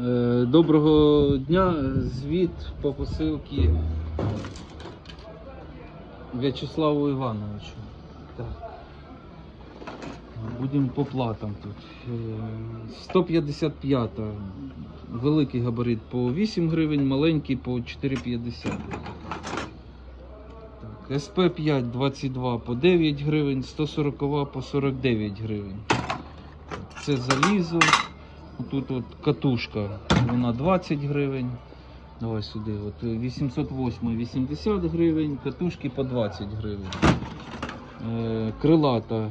Е, Доброго дня. Звіт по посилці В'ячеславу Івановичу. Так. Будемо по платам тут. Е, 155 великий габарит по 8 гривень, маленький по 4,50. СП5 22 по 9 гривень, 140 по 49 гривень. Це залізо. Тут от катушка, вона 20 гривень. Давай сюди. От 808 80 гривень, катушки по 20 гривень. Е, крилата,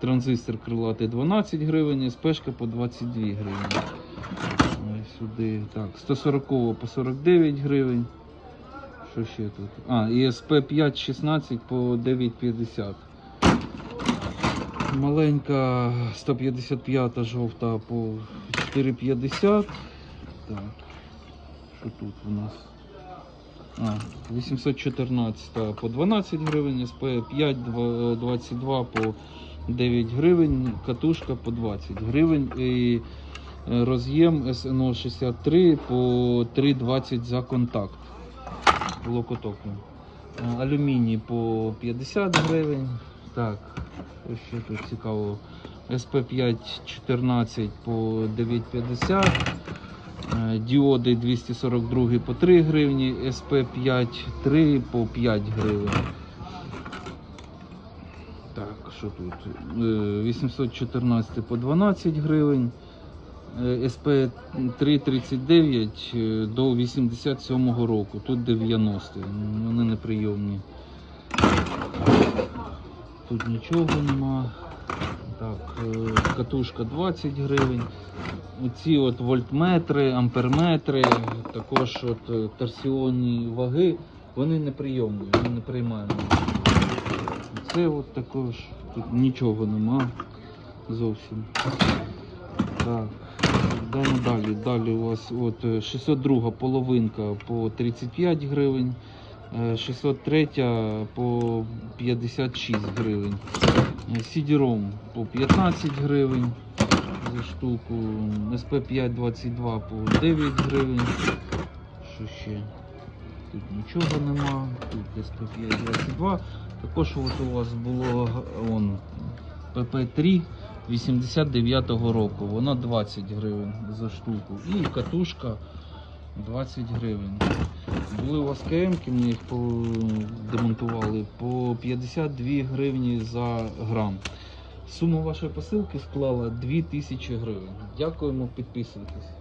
транзистор крилатий 12 гривень, СПшка по 22 гривень. Ось сюди. Так, 140 по 49 гривень. Що ще тут? А, і СП5 16 по 9,50. Маленька 155 жовта по 4,50. Так. Що тут у нас? А, 814 по 12 гривень, СП5 22 по 9 гривень, катушка по 20 гривень і е, роз'єм СНО 63 по 3,20 за контакт. Локоток. Е, Алюміній по 50 гривень. Так, що тут цікаво. СП5 14 по 9,50. Е, Діоди 242 по 3 гривні, СП5 3 по 5 гривень. Так, що тут? Е, 814 по 12 гривень. СП 339 е, до 87 року. Тут 90. М, Вони неприйомні. Тут нічого нема. Так, е, катушка 20 гривень. Оці от вольтметри, амперметри, також от е, торсіонні ваги, вони неприйомні, ми не приймаємо. Це от також тут нічого нема зовсім. Так, йдемо далі. Далі у вас от е, 602 половинка по 35 гривень, е, 603 по 56 гривень. CD-ROM по 15 гривень за штуку. СП5 22 по 9 гривень. Що ще? Тут нічого нема. Тут СП5 22. Також от у вас було он, ПП3 89-го року. Вона 20 гривень за штуку. І катушка 20 гривень. Були у вас кемки, ми їх демонтували по 52 гривні за грам. Сума вашої посилки склала 2000 гривень. Дякуємо, підписуйтесь.